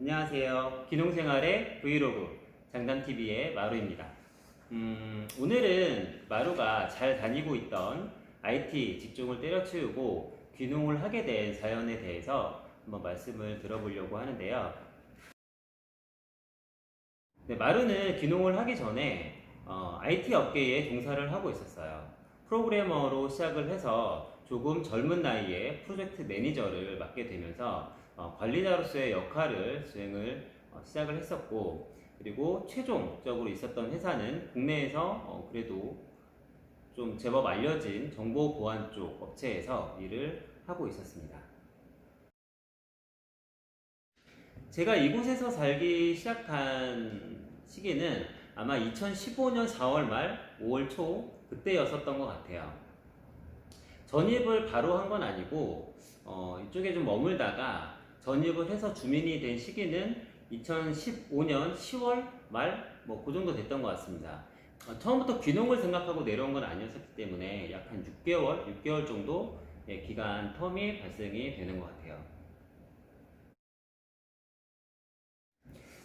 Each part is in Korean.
안녕하세요. 기농생활의 브이로그 장담TV의 마루입니다. 음, 오늘은 마루가 잘 다니고 있던 IT 직종을 때려치우고 귀농을 하게 된 사연에 대해서 한번 말씀을 들어보려고 하는데요. 네, 마루는 귀농을 하기 전에 어, IT 업계에 종사를 하고 있었어요. 프로그래머로 시작을 해서 조금 젊은 나이에 프로젝트 매니저를 맡게 되면서 어, 관리자로서의 역할을 수행을 어, 시작을 했었고 그리고 최종적으로 있었던 회사는 국내에서 어, 그래도 좀 제법 알려진 정보 보안 쪽 업체에서 일을 하고 있었습니다. 제가 이곳에서 살기 시작한 시기는 아마 2015년 4월 말 5월 초 그때였었던 것 같아요. 전입을 바로 한 건 아니고 어, 이쪽에 좀 머물다가 전입을 해서 주민이 된 시기는 2015년 10월 말 뭐 그 정도 됐던 것 같습니다. 어, 처음부터 귀농을 생각하고 내려온 건 아니었기 때문에 약 한 6개월, 6개월 정도 의 기간 텀이 발생이 되는 것 같아요.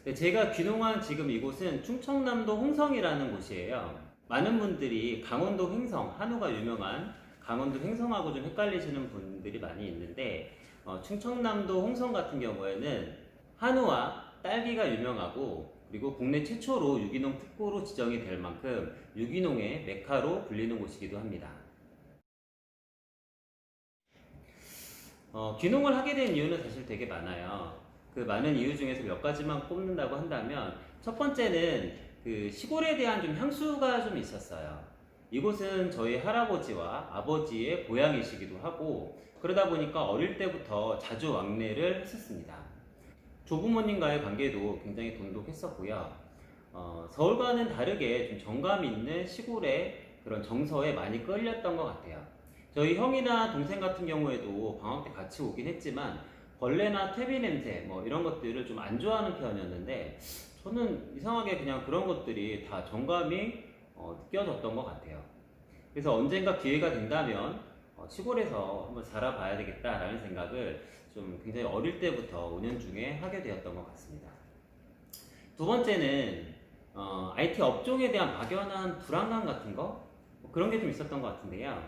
네, 제가 귀농한 지금 이곳은 충청남도 홍성이라는 곳이에요. 많은 분들이 강원도 횡성, 한우가 유명한 강원도 횡성하고 좀 헷갈리시는 분들이 많이 있는데 어, 충청남도 홍성 같은 경우에는 한우와 딸기가 유명하고 그리고 국내 최초로 유기농 특구로 지정이 될 만큼 유기농의 메카로 불리는 곳이기도 합니다. 어, 귀농을 하게 된 이유는 사실 되게 많아요. 그 많은 이유 중에서 몇 가지만 꼽는다고 한다면 첫 번째는 그 시골에 대한 좀 향수가 좀 있었어요. 이곳은 저희 할아버지와 아버지의 고향이시기도 하고 그러다 보니까 어릴 때부터 자주 왕래를 했었습니다. 조부모님과의 관계도 굉장히 돈독했었고요. 어, 서울과는 다르게 좀 정감 있는 시골의 그런 정서에 많이 끌렸던 것 같아요. 저희 형이나 동생 같은 경우에도 방학 때 같이 오긴 했지만 벌레나 퇴비 냄새 뭐 이런 것들을 좀 안 좋아하는 편이었는데 저는 이상하게 그냥 그런 것들이 다 정감이 어, 느껴졌던 것 같아요. 그래서 언젠가 기회가 된다면 어, 시골에서 한번 살아봐야 되겠다라는 생각을 좀 굉장히 어릴 때부터 5년 중에 하게 되었던 것 같습니다. 두 번째는 어, IT 업종에 대한 막연한 불안감 같은 거 뭐 그런 게 좀 있었던 것 같은데요.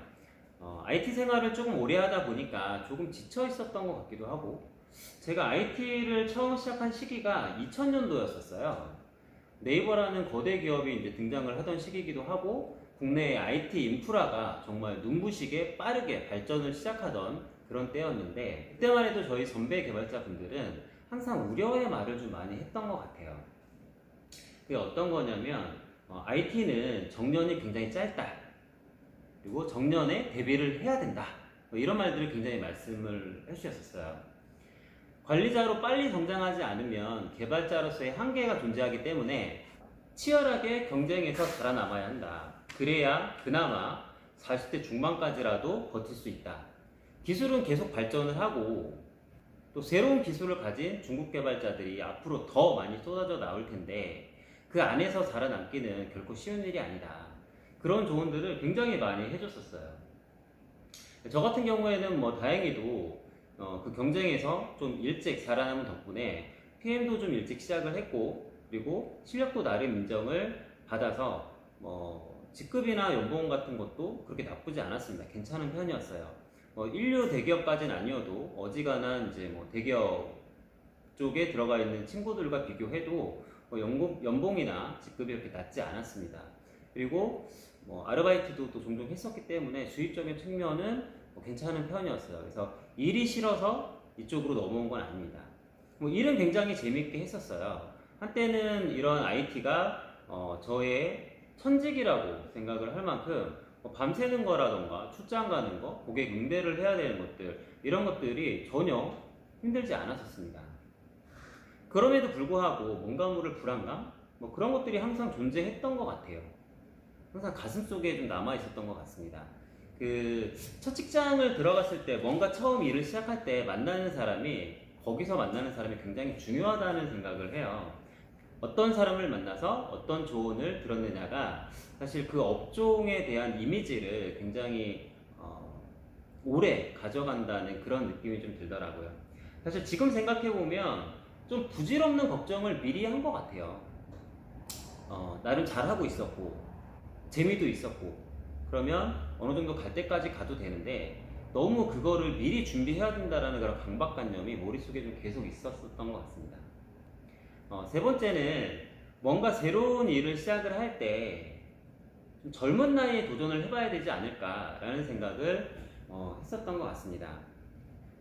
어, IT 생활을 조금 오래 하다 보니까 조금 지쳐 있었던 것 같기도 하고 제가 IT를 처음 시작한 시기가 2000년도였었어요. 네이버라는 거대 기업이 이제 등장을 하던 시기이기도 하고 국내의 IT 인프라가 정말 눈부시게 빠르게 발전을 시작하던 그런 때였는데 그때만 해도 저희 선배 개발자분들은 항상 우려의 말을 좀 많이 했던 것 같아요. 그게 어떤 거냐면 IT는 정년이 굉장히 짧다. 그리고 정년에 대비를 해야 된다. 뭐 이런 말들을 굉장히 말씀을 해주셨었어요. 관리자로 빨리 성장하지 않으면 개발자로서의 한계가 존재하기 때문에 치열하게 경쟁에서 살아남아야 한다. 그래야 그나마 40대 중반까지라도 버틸 수 있다. 기술은 계속 발전을 하고 또 새로운 기술을 가진 중국 개발자들이 앞으로 더 많이 쏟아져 나올 텐데 그 안에서 살아남기는 결코 쉬운 일이 아니다. 그런 조언들을 굉장히 많이 해줬었어요. 저 같은 경우에는 뭐 다행히도 어, 그 경쟁에서 좀 일찍 살아남은 덕분에 PM도 좀 일찍 시작을 했고 그리고 실력도 나름 인정을 받아서 뭐 직급이나 연봉 같은 것도 그렇게 나쁘지 않았습니다. 괜찮은 편이었어요. 뭐 인류 대기업까지는 아니어도 어지간한 이제 뭐 대기업 쪽에 들어가 있는 친구들과 비교해도 뭐 연봉, 연봉이나 직급이 그렇게 낮지 않았습니다. 그리고 뭐 아르바이트도 또 종종 했었기 때문에 수입적인 측면은 뭐 괜찮은 편이었어요. 그래서 일이 싫어서 이쪽으로 넘어온 건 아닙니다. 뭐 일은 굉장히 재밌게 했었어요. 한때는 이런 IT가 어 저의 천직이라고 생각을 할 만큼 뭐 밤새는 거라던가 출장 가는 거, 고객 응대를 해야 되는 것들 이런 것들이 전혀 힘들지 않았었습니다. 그럼에도 불구하고 뭔가 모를 불안감 뭐 그런 것들이 항상 존재했던 것 같아요. 항상 가슴 속에 좀 남아 있었던 것 같습니다. 그 첫 직장을 들어갔을 때 뭔가 처음 일을 시작할 때 만나는 사람이 거기서 만나는 사람이 굉장히 중요하다는 생각을 해요. 어떤 사람을 만나서 어떤 조언을 들었느냐가 사실 그 업종에 대한 이미지를 굉장히 어, 오래 가져간다는 그런 느낌이 좀 들더라고요. 사실 지금 생각해 보면 좀 부질없는 걱정을 미리 한 것 같아요. 어, 나름 잘하고 있었고, 재미도 있었고, 그러면 어느 정도 갈 때까지 가도 되는데, 너무 그거를 미리 준비해야 된다라는 그런 강박관념이 머릿속에 좀 계속 있었었던 것 같습니다. 어, 세 번째는 뭔가 새로운 일을 시작을 할때좀 젊은 나이에 도전을 해봐야 되지 않을까라는 생각을 어, 했었던 것 같습니다.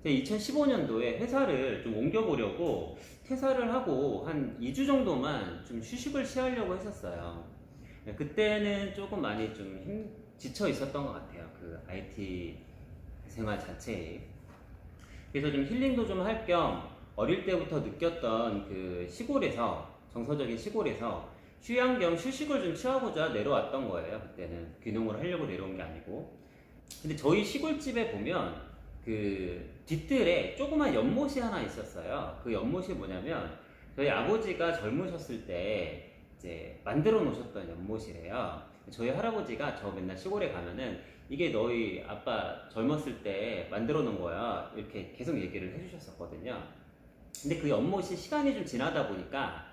2015년도에 회사를 좀 옮겨보려고 퇴사를 하고 한 2주 정도만 좀 휴식을 취하려고 했었어요. 네, 그때는 조금 많이 좀 힘, 지쳐 있었던 것 같아요. 그 IT 생활 자체에. 그래서 좀 힐링도 좀 할 겸 어릴 때부터 느꼈던 그 시골에서 정서적인 시골에서 휴양 겸 휴식을 좀 취하고자 내려왔던 거예요. 그때는 귀농을 하려고 내려온 게 아니고. 근데 저희 시골집에 보면 그 뒤뜰에 조그만 연못이 하나 있었어요. 그 연못이 뭐냐면 저희 아버지가 젊으셨을 때 이제 만들어 놓으셨던 연못이래요. 저희 할아버지가 저 맨날 시골에 가면은 이게 너희 아빠 젊었을 때 만들어 놓은 거야. 이렇게 계속 얘기를 해주셨었거든요. 근데 그 연못이 시간이 좀 지나다 보니까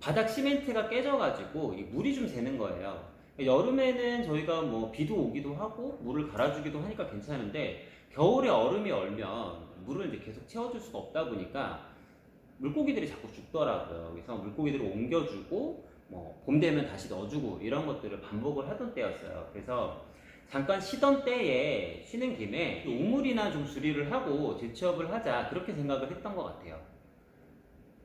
바닥 시멘트가 깨져가지고 이 물이 좀 새는 거예요. 여름에는 저희가 뭐 비도 오기도 하고 물을 갈아주기도 하니까 괜찮은데 겨울에 얼음이 얼면 물을 이제 계속 채워줄 수가 없다 보니까 물고기들이 자꾸 죽더라고요. 그래서 물고기들을 옮겨주고 뭐 봄 되면 다시 넣어주고 이런 것들을 반복을 하던 때였어요. 그래서 잠깐 쉬던 때에 쉬는 김에 우물이나 좀 수리를 하고 재취업을 하자 그렇게 생각을 했던 것 같아요.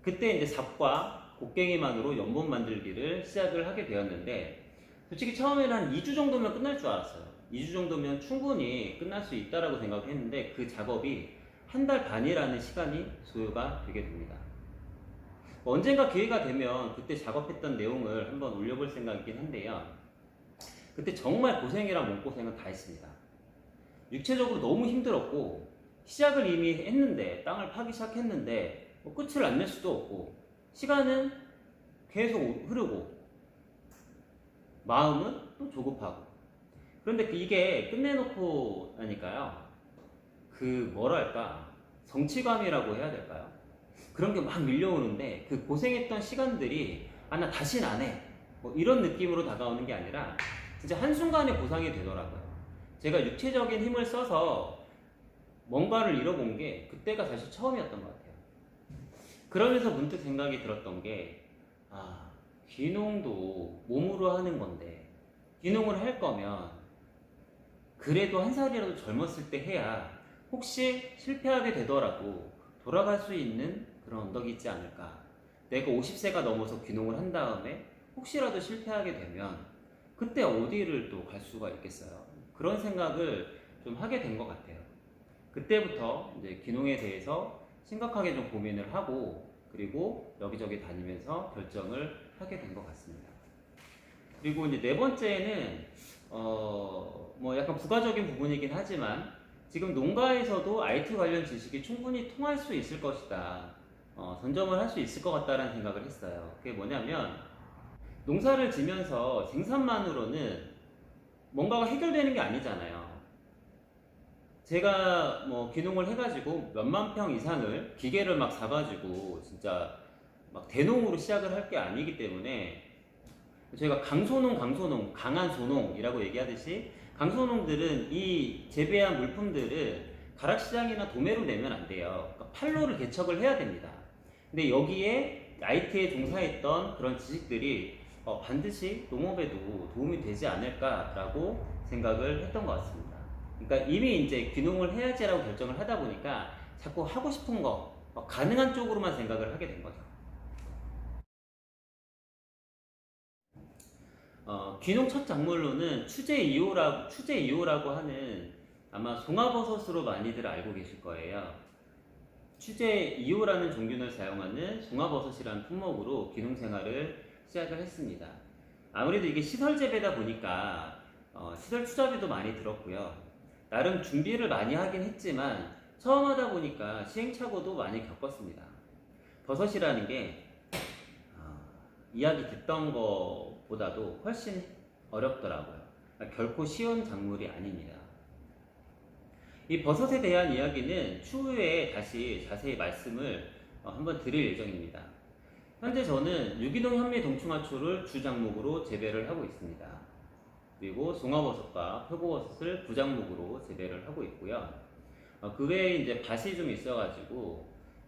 그때 이제 삽과 곡괭이만으로 연못 만들기를 시작을 하게 되었는데 솔직히 처음에는 한 2주 정도면 끝날 줄 알았어요. 2주 정도면 충분히 끝날 수 있다라고 생각을 했는데 그 작업이 한 달 반이라는 시간이 소요가 되게 됩니다. 언젠가 기회가 되면 그때 작업했던 내용을 한번 올려볼 생각이긴 한데요. 그때 정말 고생이랑 몸고생은 다 했습니다. 육체적으로 너무 힘들었고 시작을 이미 했는데 땅을 파기 시작했는데 뭐 끝을 안 낼 수도 없고 시간은 계속 흐르고 마음은 또 조급하고 그런데 그 이게 끝내놓고 나니까요 그 뭐랄까 성취감이라고 해야 될까요? 그런 게 막 밀려오는데 그 고생했던 시간들이 아 나 다신 안 해. 뭐 이런 느낌으로 다가오는 게 아니라 진짜 한순간에 보상이 되더라고요. 제가 육체적인 힘을 써서 뭔가를 잃어본 게 그때가 사실 처음이었던 것 같아요. 그러면서 문득 생각이 들었던 게 아, 귀농도 몸으로 하는 건데 귀농을 할 거면 그래도 한 살이라도 젊었을 때 해야 혹시 실패하게 되더라도 돌아갈 수 있는 그런 언덕이 있지 않을까. 내가 50세가 넘어서 귀농을 한 다음에 혹시라도 실패하게 되면 그때 어디를 또 갈 수가 있겠어요. 그런 생각을 좀 하게 된 것 같아요. 그때부터 이제 귀농에 대해서 심각하게 좀 고민을 하고 그리고 여기저기 다니면서 결정을 하게 된 것 같습니다. 그리고 이제 네 번째는 어 뭐 약간 부가적인 부분이긴 하지만 지금 농가에서도 IT 관련 지식이 충분히 통할 수 있을 것이다. 어, 선점을 할 수 있을 것 같다라는 생각을 했어요. 그게 뭐냐면 농사를 지면서 생산만으로는 뭔가가 해결되는 게 아니잖아요. 제가 뭐 귀농을 해가지고 몇만 평 이상을 기계를 막 사가지고 진짜 막 대농으로 시작을 할 게 아니기 때문에 저희가 강소농, 강소농, 강한 소농이라고 얘기하듯이 강소농들은 이 재배한 물품들을 가락시장이나 도매로 내면 안 돼요. 그러니까 판로를 개척을 해야 됩니다. 근데 여기에 IT에 종사했던 그런 지식들이 어, 반드시 농업에도 도움이 되지 않을까라고 생각을 했던 것 같습니다. 그러니까 이미 이제 귀농을 해야지라고 결정을 하다 보니까 자꾸 하고 싶은 거, 어, 가능한 쪽으로만 생각을 하게 된 거죠. 어, 귀농 첫 작물로는 추제 2호라고, 추제 2호라고 하는 아마 송화버섯으로 많이들 알고 계실 거예요. 추제 2호라는 종균을 사용하는 송화버섯이라는 품목으로 귀농 생활을 시작을 했습니다. 아무래도 이게 시설 재배다 보니까 어, 시설 투자비도 많이 들었고요. 나름 준비를 많이 하긴 했지만 처음 하다 보니까 시행착오도 많이 겪었습니다. 버섯이라는 게 어, 이야기 듣던 것보다도 훨씬 어렵더라고요. 그러니까 결코 쉬운 작물이 아닙니다. 이 버섯에 대한 이야기는 추후에 다시 자세히 말씀을 어, 한번 드릴 예정입니다. 현재 저는 유기농 현미 동충하초를 주 작목으로 재배를 하고 있습니다. 그리고 송화버섯과 표고버섯을 부작목으로 재배를 하고 있고요. 어, 그 외에 이제 밭이 좀 있어가지고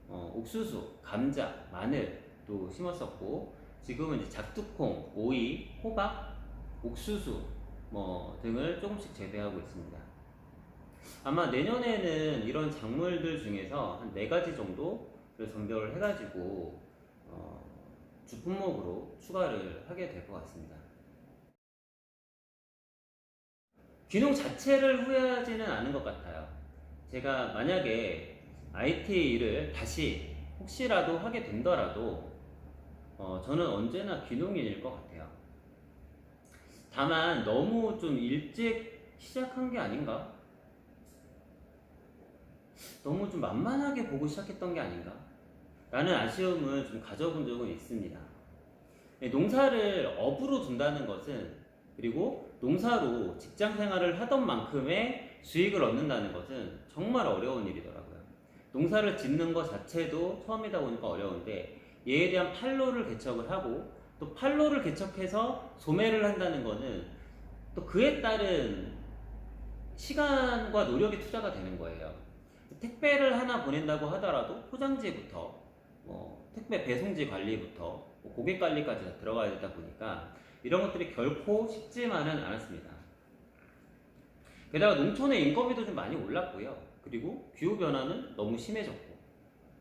어, 옥수수, 감자, 마늘도 심었었고 지금은 이제 작두콩, 오이, 호박, 옥수수 뭐 등을 조금씩 재배하고 있습니다. 아마 내년에는 이런 작물들 중에서 한 네 가지 정도를 선별을 해가지고 어, 주 품목으로 추가를 하게 될 것 같습니다. 귀농 자체를 후회하지는 않은 것 같아요. 제가 만약에 IT 일을 다시 혹시라도 하게 된더라도 어, 저는 언제나 귀농인일 것 같아요. 다만 너무 좀 일찍 시작한 게 아닌가? 너무 좀 만만하게 보고 시작했던 게 아닌가? 라는 아쉬움을 좀 가져본 적은 있습니다. 네, 농사를 업으로 둔다는 것은 그리고 농사로 직장 생활을 하던 만큼의 수익을 얻는다는 것은 정말 어려운 일이더라고요. 농사를 짓는 것 자체도 처음이다 보니까 어려운데 얘에 대한 판로를 개척을 하고 또 판로를 개척해서 소매를 한다는 것은 또 그에 따른 시간과 노력이 투자가 되는 거예요. 택배를 하나 보낸다고 하더라도 포장지부터 뭐 택배 배송지 관리부터 뭐 고객 관리까지 다 들어가야 되다 보니까 이런 것들이 결코 쉽지만은 않았습니다. 게다가 농촌의 인건비도 좀 많이 올랐고요. 그리고 기후 변화는 너무 심해졌고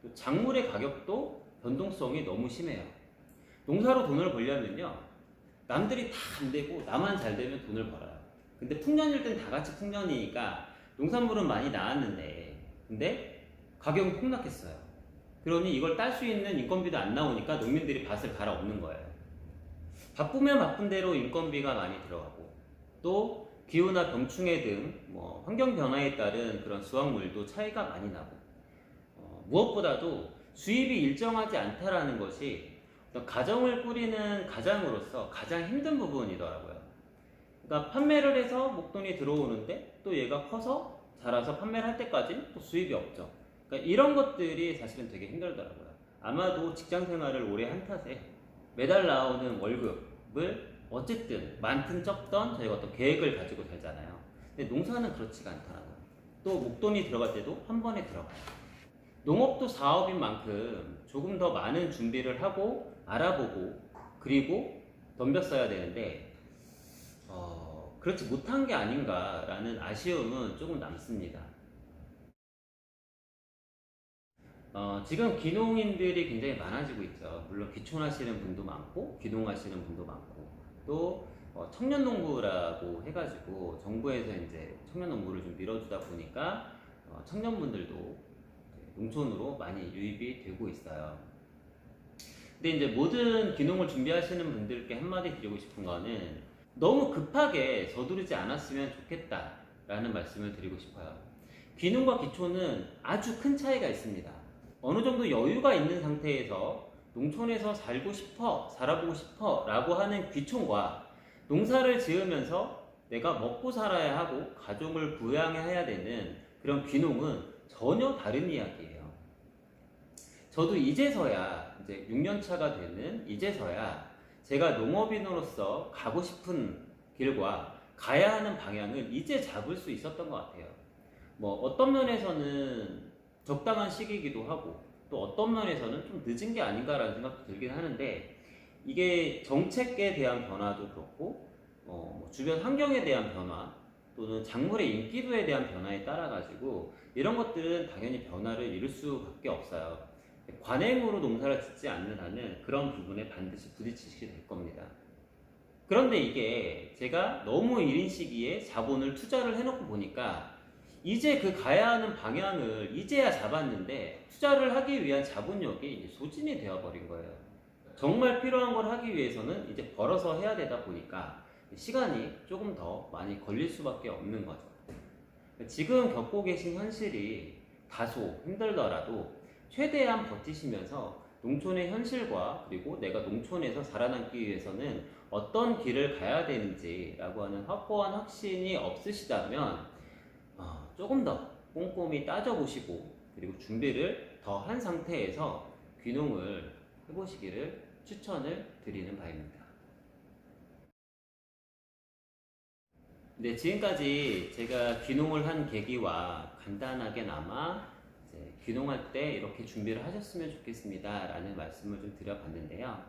또 작물의 가격도 변동성이 너무 심해요. 농사로 돈을 벌려면요. 남들이 다 안 되고 나만 잘 되면 돈을 벌어요. 근데 풍년일 땐 다 같이 풍년이니까 농산물은 많이 나왔는데 근데 가격은 폭락했어요. 그러니 이걸 딸 수 있는 인건비도 안 나오니까 농민들이 밭을 갈아 엎는 거예요. 바쁘면 바쁜 대로 인건비가 많이 들어가고 또 기후나 병충해 등 뭐 환경 변화에 따른 그런 수확물도 차이가 많이 나고 어, 무엇보다도 수입이 일정하지 않다라는 것이 가정을 꾸리는 가장으로서 가장 힘든 부분이더라고요. 그러니까 판매를 해서 목돈이 들어오는데 또 얘가 커서 자라서 판매를 할 때까지 또 수입이 없죠. 그러니까 이런 것들이 사실은 되게 힘들더라고요. 아마도 직장 생활을 오래 한 탓에 매달 나오는 월급을 어쨌든 많든 적던 저희가 어떤 계획을 가지고 살잖아요. 근데 농사는 그렇지가 않더라고요. 또 목돈이 들어갈 때도 한 번에 들어가요. 농업도 사업인 만큼 조금 더 많은 준비를 하고 알아보고 그리고 덤볐어야 되는데 어, 그렇지 못한 게 아닌가라는 아쉬움은 조금 남습니다. 어, 지금 귀농인들이 굉장히 많아지고 있죠. 물론 귀촌하시는 분도 많고 귀농하시는 분도 많고 또 어, 청년농부라고 해가지고 정부에서 이제 청년농부를 좀 밀어주다 보니까 어, 청년분들도 농촌으로 많이 유입이 되고 있어요. 근데 이제 모든 귀농을 준비하시는 분들께 한마디 드리고 싶은 거는 너무 급하게 서두르지 않았으면 좋겠다라는 말씀을 드리고 싶어요. 귀농과 기촌은 아주 큰 차이가 있습니다. 어느 정도 여유가 있는 상태에서 농촌에서 살고 싶어, 살아보고 싶어 라고 하는 귀촌과 농사를 지으면서 내가 먹고 살아야 하고 가족을 부양해야 되는 그런 귀농은 전혀 다른 이야기예요. 저도 이제서야 이제 6년 차가 되는 이제서야 제가 농업인으로서 가고 싶은 길과 가야 하는 방향을 이제 잡을 수 있었던 것 같아요. 뭐 어떤 면에서는 적당한 시기이기도 하고 또 어떤 면에서는 좀 늦은 게 아닌가라는 생각도 들긴 하는데 이게 정책에 대한 변화도 그렇고 어, 뭐 주변 환경에 대한 변화 또는 작물의 인기도에 대한 변화에 따라 가지고 이런 것들은 당연히 변화를 이룰 수밖에 없어요. 관행으로 농사를 짓지 않는 한은 그런 부분에 반드시 부딪히시게 될 겁니다. 그런데 이게 제가 너무 이른 시기에 자본을 투자를 해놓고 보니까 이제 그 가야 하는 방향을 이제야 잡았는데 투자를 하기 위한 자본력이 소진이 되어버린 거예요. 정말 필요한 걸 하기 위해서는 이제 벌어서 해야 되다 보니까 시간이 조금 더 많이 걸릴 수밖에 없는 거죠. 지금 겪고 계신 현실이 다소 힘들더라도 최대한 버티시면서 농촌의 현실과 그리고 내가 농촌에서 살아남기 위해서는 어떤 길을 가야 되는지라고 하는 확고한 확신이 없으시다면 어, 조금 더 꼼꼼히 따져보시고 그리고 준비를 더 한 상태에서 귀농을 해보시기를 추천을 드리는 바입니다. 네, 지금까지 제가 귀농을 한 계기와 간단하게나마 귀농할 때 이렇게 준비를 하셨으면 좋겠습니다. 라는 말씀을 좀 드려봤는데요.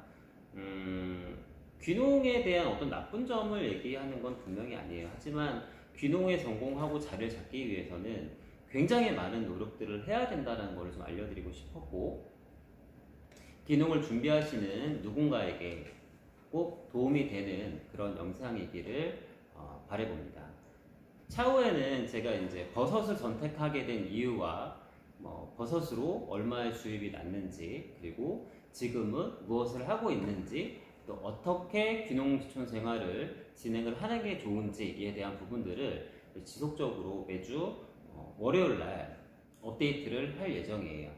음, 귀농에 대한 어떤 나쁜 점을 얘기하는 건 분명히 아니에요. 하지만 귀농에 성공하고 자리를 잡기 위해서는 굉장히 많은 노력들을 해야 된다는 걸 좀 알려드리고 싶었고, 귀농을 준비하시는 누군가에게 꼭 도움이 되는 그런 영상이기를 어, 바라봅니다. 차후에는 제가 이제 버섯을 선택하게 된 이유와 뭐 버섯으로 얼마의 수입이 났는지 그리고 지금은 무엇을 하고 있는지 또 어떻게 귀농촌 생활을 진행을 하는 게 좋은지에 대한 부분들을 지속적으로 매주 어, 월요일 날 업데이트를 할 예정이에요.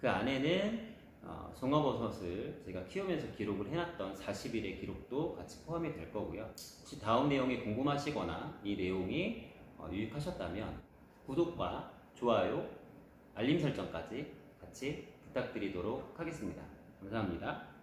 그 안에는 어, 송화버섯을 제가 키우면서 기록을 해놨던 40일의 기록도 같이 포함이 될 거고요. 혹시 다음 내용이 궁금하시거나 이 내용이 어, 유익하셨다면 구독과 좋아요, 알림 설정까지 같이 부탁드리도록 하겠습니다. 감사합니다.